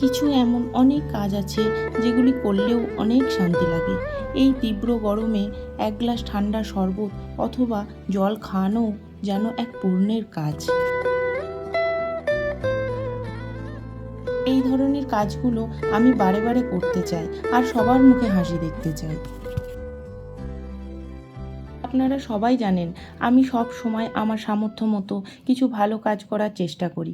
কিছু এমন অনেক কাজ আছে যেগুলি করলেও অনেক শান্তি লাগে। এই তীব্র গরমে এক গ্লাস ঠান্ডা শরবত অথবা জল খাওয়ানো যেন এক পূর্ণের কাজ। এই ধরনের কাজগুলো আমি বারে বারে করতে চাই আর সবার মুখে হাসি দেখতে চাই। আপনারা সবাই জানেন, আমি সব সময় আমার সামর্থ্য মতো কিছু ভালো কাজ করার চেষ্টা করি।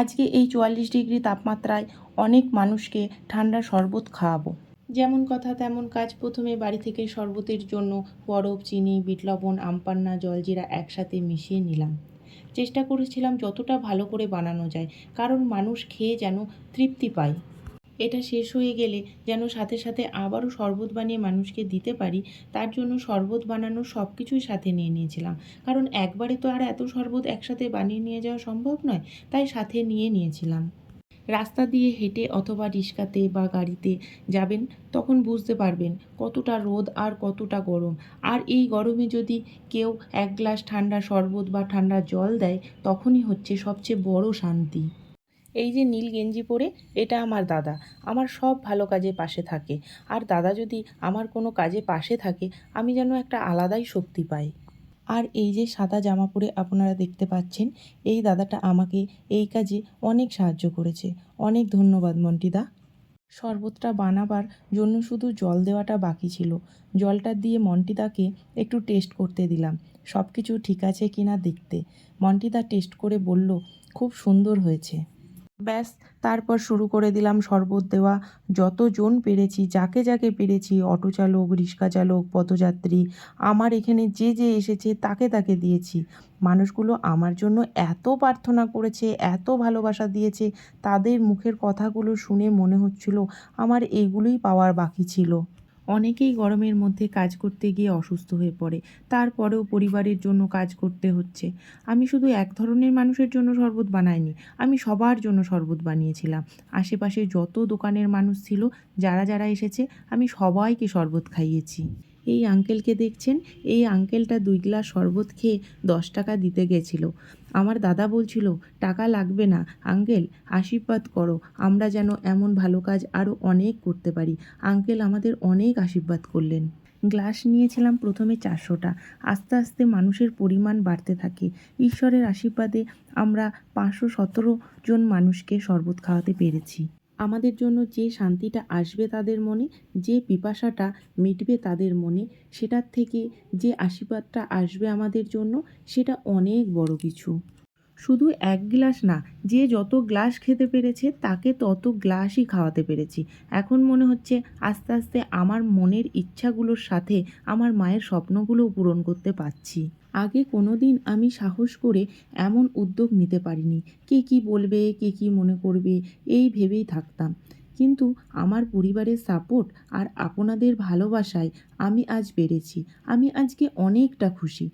আজকে এই চুয়াল্লিশ ডিগ্রি তাপমাত্রায় অনেক মানুষকে ঠান্ডা শরবত খাওয়াবো। যেমন কথা তেমন কাজ প্রথমে বাড়ি থেকে শরবতের জন্য বরফ চিনি, বিট লবণ, আমপান্না, জলজিরা একসাথে মিশিয়ে নিলাম। চেষ্টা করেছিলাম যতটা ভালো করে বানানো যায়, কারণ মানুষ খেয়ে যেন তৃপ্তি পায়। এটা শেষ হয়ে গেলে যেন সাথে সাথে আবারও শরবত বানিয়ে মানুষকে দিতে পারি, তার জন্য শরবত বানানো সব কিছুই সাথে নিয়ে নিয়েছিলাম। কারণ একবারে তো আর এত শরবত একসাথে বানিয়ে নিয়ে যাওয়া সম্ভব নয়, তাই সাথে নিয়ে নিয়েছিলাম। রাস্তা দিয়ে হেঁটে অথবা রিক্সাতে বা গাড়িতে যাবেন, তখন বুঝতে পারবেন কতটা রোদ আর কতটা গরম। আর এই গরমে যদি কেউ এক গ্লাস ঠান্ডা শরবত বা ঠান্ডা জল দেয়, তখনই হচ্ছে সবচেয়ে বড় শান্তি। এই যে নীল গেঞ্জি পরে, এটা আমার দাদা। আমার সব ভালো কাজে পাশে থাকে। আর দাদা যদি আমার কোনো কাজে পাশে থাকে, আমি যেন একটা আলাদাই শক্তি পাই। আর এই যে সাদা জামা পরে আপনারা দেখতে পাচ্ছেন, এই দাদাটা আমাকে এই কাজে অনেক সাহায্য করেছে। অনেক ধন্যবাদ মন্টিদা শরবতটা বানাবার জন্য শুধু জল দেওয়াটা বাকি ছিল। জলটা দিয়ে মন্টিদাকে একটু টেস্ট করতে দিলাম। সব কিছু ঠিক আছে কি না দেখতে মন্টিদা টেস্ট করে বলল, খুব সুন্দর হয়েছে। ব্যাস, তারপর শুরু করে দিলাম শরবত দেওয়া। যতজন পেরেছি, যাকে যাকে পেরেছি, অটো চালক, রিক্সা চালক, পথযাত্রী, আমার এখানে যে যে এসেছে তাকে তাকে দিয়েছি। মানুষগুলো আমার জন্য এত প্রার্থনা করেছে, এত ভালোবাসা দিয়েছে, তাদের মুখের কথাগুলো শুনে মনে হচ্ছিল আমার এগুলোই পাওয়ার বাকি ছিল। অনেকেই গরমের মধ্যে কাজ করতে গিয়ে অসুস্থ হয়ে পড়ে। তারপরেও পরিবারের জন্য কাজ করতে হচ্ছে। আমি শুধু এক ধরনের মানুষের জন্য শরবত বানাইনি, আমি সবার জন্য শরবত বানিয়েছিলাম। আশেপাশে যত দোকানের মানুষ ছিল, যারা যারা এসেছে, আমি সবাইকে শরবত খাইয়েছি। এই আঙ্কেলকে দেখছেন? এই আঙ্কেলটা দুই গ্লাস শরবত খেয়ে দশ টাকা দিতে গেছিল। আমার দাদা বলছিল, টাকা লাগবে না, আঙ্কেল, আশীর্বাদ করো, আমরা যেন এমন ভালো কাজ আরও অনেক করতে পারি। আঙ্কেল আমাদের অনেক আশীর্বাদ করলেন। গ্লাস নিয়েছিলাম প্রথমে চারশোটা। আস্তে আস্তে মানুষের পরিমাণ বাড়তে থাকে। ঈশ্বরের আশীর্বাদে আমরা পাঁচশো সতেরো জন মানুষকে শরবত খাওয়াতে পেরেছি। আমাদের জন্য যে শান্তিটা আসবে তাদের মনে, যে পিপাসাটা মিটবে তাদের মনে, সেটার থেকে যে আশীর্বাদটা আসবে আমাদের জন্য, সেটা অনেক বড় কিছু। শুধু এক গ্লাস না, যে যত গ্লাস খেতে পেরেছে তাকে তত গ্লাসই খাওয়াতে পেরেছি। এখন মনে হচ্ছে আস্তে আস্তে আমার মনের ইচ্ছাগুলোর সাথে আমার মায়ের স্বপ্নগুলোও পূরণ করতে পারছি। আগে কোনো দিন আমি সাহস করে এমন উদ্যোগ নিতে পারিনি। কে কী বলবে, কে কী মনে করবে, এই ভেবেই থাকতাম। কিন্তু আমার পরিবারের সাপোর্ট আর আপনাদের ভালোবাসায় আমি আজ পেরেছি। আমি আজকে অনেকটা খুশি।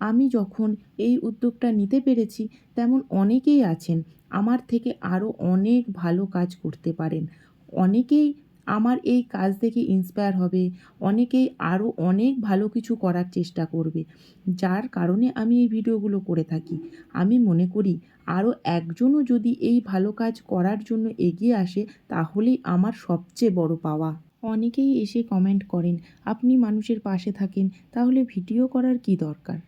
আমি যখন এই উদ্যোগটা নিতে পেরেছি, তেমন অনেকেই আছেন, আমার থেকে আরও অনেক ভালো কাজ করতে পারেন। অনেকেই আমার এই কাজ থেকে ইন্সপায়ার হবে, অনেকেই আরও অনেক ভালো কিছু করার চেষ্টা করবে, যার কারণে আমি এই ভিডিওগুলো করে থাকি। আমি মনে করি, আরও একজনও যদি এই ভালো কাজ করার জন্য এগিয়ে আসে, তাহলেই আমার সবচেয়ে বড় পাওয়া। অনেকেই এসে কমেন্ট করেন, আপনি মানুষের পাশে থাকেন, তাহলে ভিডিও করার কি দরকার?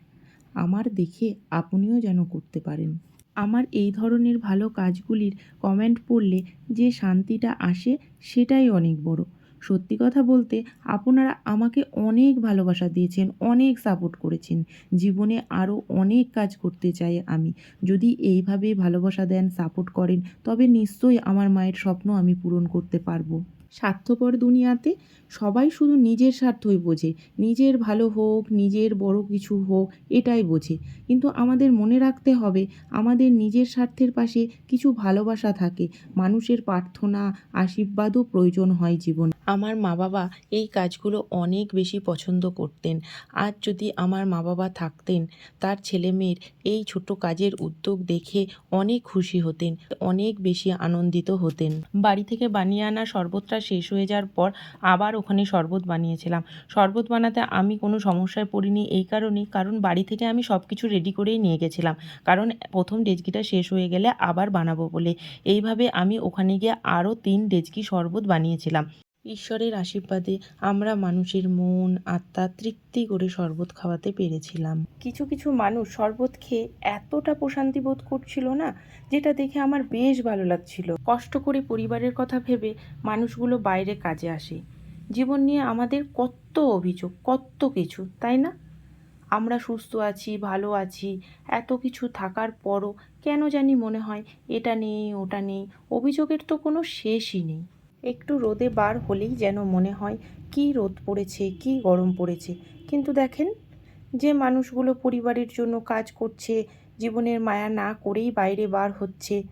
আমার দেখে আপনিও যেন করতে পারেন। আমার এই ধরনের ভালো কাজগুলির কমেন্ট পড়লে যে শান্তিটা আসে সেটাই অনেক বড়। সত্যি কথা বলতে আপনারা আমাকে অনেক ভালোবাসা দিয়েছেন, অনেক সাপোর্ট করেছেন। জীবনে আরও অনেক কাজ করতে চাই আমি। যদি এইভাবে ভালোবাসা দেন সাপোর্ট করেন, তবে নিশ্চয়ই আমার মায়ের স্বপ্ন আমি পূরণ করতে পারব। স্বার্থপর দুনিয়াতে সবাই শুধু নিজের স্বার্থই বোঝে। নিজের ভালো হোক, নিজের বড় কিছু হোক, এটাই বোঝে। কিন্তু আমাদের মনে রাখতে হবে, আমাদের নিজের স্বার্থের পাশে কিছু ভালোবাসা থাকে। মানুষের প্রার্থনা, আশীর্বাদও প্রয়োজন হয় জীবন। আমার মা বাবা এই কাজগুলো অনেক বেশি পছন্দ করতেন। আজ যদি আমার মা বাবা থাকতেন, তার ছেলে মেয়ের এই ছোট কাজের উদ্যোগ দেখে অনেক খুশি হতেন, অনেক বেশি আনন্দিত হতেন। বাড়ি থেকে বানিয়ে আনা শরবতটা শেষ হয়ে যাওয়ার পর আবার ওখানে শরবত বানিয়েছিলাম। শরবত বানাতে আমি কোনো সমস্যায় পড়িনি এই কারণেই, কারণ বাড়ি থেকে আমি সব কিছু রেডি করেই নিয়ে গেছিলাম। কারণ প্রথম ডেজকিটা শেষ হয়ে গেলে আবার বানাবো বলে। এইভাবে আমি ওখানে গিয়ে আরও তিন ডেজকি শরবত বানিয়েছিলাম। ঈশ্বরের আশীর্বাদে আমরা মানুষের মন, আত্মা তৃপ্তি করে শরবত খাওয়াতে পেরেছিলাম। কিছু কিছু মানুষ শরবত খেয়ে এতটা প্রশান্তি বোধ করছিল না, যেটা দেখে আমার বেশ ভালো লাগছিল। কষ্ট করে পরিবারের কথা ভেবে মানুষগুলো বাইরে কাজে আসে। জীবন নিয়ে আমাদের কত অভিযোগ, কত কিছু, তাই না? আমরা সুস্থ আছি, ভালো আছি, এত কিছু থাকার পরও কেন জানি মনে হয় এটা নেই, ওটা নেই, অভিযোগের তো কোনো শেষই নেই। একটু রোদে বার হলেই যেন মনে হয়, কি রোদ পড়েছে, কি গরম পড়েছে। কিন্তু দেখেন, যে মানুষগুলো পরিবারের জন্য কাজ করছে, জীবনের মায়া না করেই বাইরে বার হচ্ছে।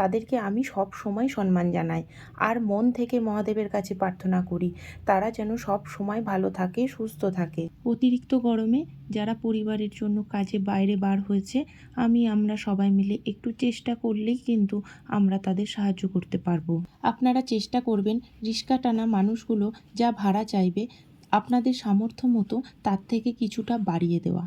তাদেরকে আমি সব সময় সম্মান জানাই। আর মন থেকে মহাদেবের কাছে প্রার্থনা করি তারা যেন সব সময় ভালো থাকে সুস্থ থাকে। অতিরিক্ত গরমে যারা পরিবারের জন্য কাজে বাইরে বার হয়েছে আমি আমরা সবাই মিলে একটু চেষ্টা করলেই কিন্তু আমরা তাদের সাহায্য করতে পারব। আপনারা চেষ্টা করবেন রিক্সা টানা মানুষগুলো যা ভাড়া চাইবে আপনাদের সামর্থ্য মতো তার থেকে কিছুটা বাড়িয়ে দেওয়া।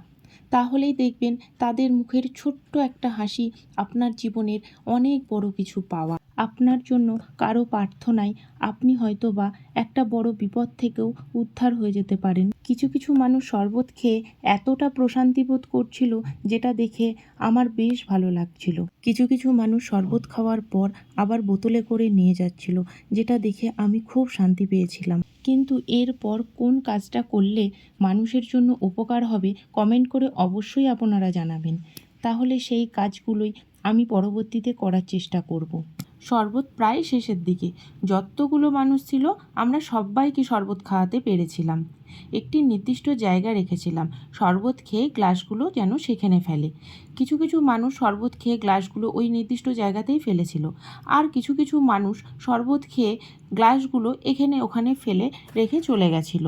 তাহলেই দেখবেন তাদের মুখের ছোট্ট একটা হাসি আপনার জীবনের অনেক বড় কিছু পাওয়া। আপনার জন্য কারও প্রার্থনায় আপনি হয়তো বা একটা বড় বিপদ থেকেও উদ্ধার হয়ে যেতে পারেন। কিছু কিছু মানুষ শরবত খেয়ে এতটা প্রশান্তি বোধ করছিল যেটা দেখে আমার বেশ ভালো লাগছিল। কিছু কিছু মানুষ শরবত খাওয়ার পর আবার বোতলে করে নিয়ে যাচ্ছিল, যেটা দেখে আমি খুব শান্তি পেয়েছিলাম। কিন্তু এরপর কোন কাজটা করলে মানুষের জন্য উপকার হবে কমেন্ট করে অবশ্যই আপনারা জানাবেন তাহলে সেই কাজগুলোই আমি পরবর্তীতে করার চেষ্টা করব। শরবত প্রায় শেষের দিকে। যতগুলো মানুষ ছিল, আমরা সবাইকে শরবত খাওয়াতে পেরেছিলাম। একটি নির্দিষ্ট জায়গা রেখেছিলাম। শরবত খেয়ে গ্লাসগুলো যেন সেখানে ফেলে। কিছু কিছু মানুষ শরবত খেয়ে গ্লাসগুলো ওই নির্দিষ্ট জায়গাতেই ফেলেছিল। আর কিছু কিছু মানুষ শরবত খেয়ে গ্লাসগুলো এখানে ওখানে ফেলে রেখে চলে গেছিল।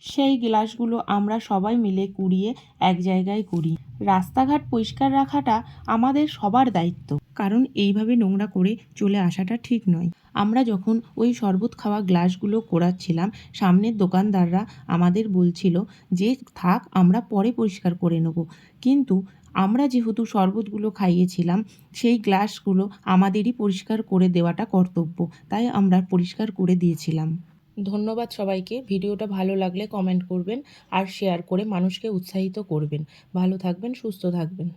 সেই গ্লাসগুলো আমরা সবাই মিলে কুড়িয়ে এক জায়গায় করি রাস্তাঘাট পরিষ্কার রাখাটা আমাদের সবার দায়িত্ব। কারণ এইভাবে নোংরা করে চলে আসাটা ঠিক নয়। আমরা যখন ওই শরবত খাওয়া গ্লাসগুলো কোরাচ্ছিলাম সামনের দোকানদাররা আমাদের বলছিল যে, থাক, আমরা পরে পরিষ্কার করে নেব। কিন্তু আমরা যেহেতু শরবতগুলো খাইয়েছিলাম, সেই গ্লাসগুলো আমাদেরই পরিষ্কার করে দেওয়াটা কর্তব্য, তাই আমরা পরিষ্কার করে দিয়েছিলাম। ধন্যবাদ সবাইকে। ভিডিওটা ভালো লাগলে কমেন্ট করবেন আর শেয়ার করে মানুষকে উৎসাহিত করবেন। ভালো থাকবেন, সুস্থ থাকবেন।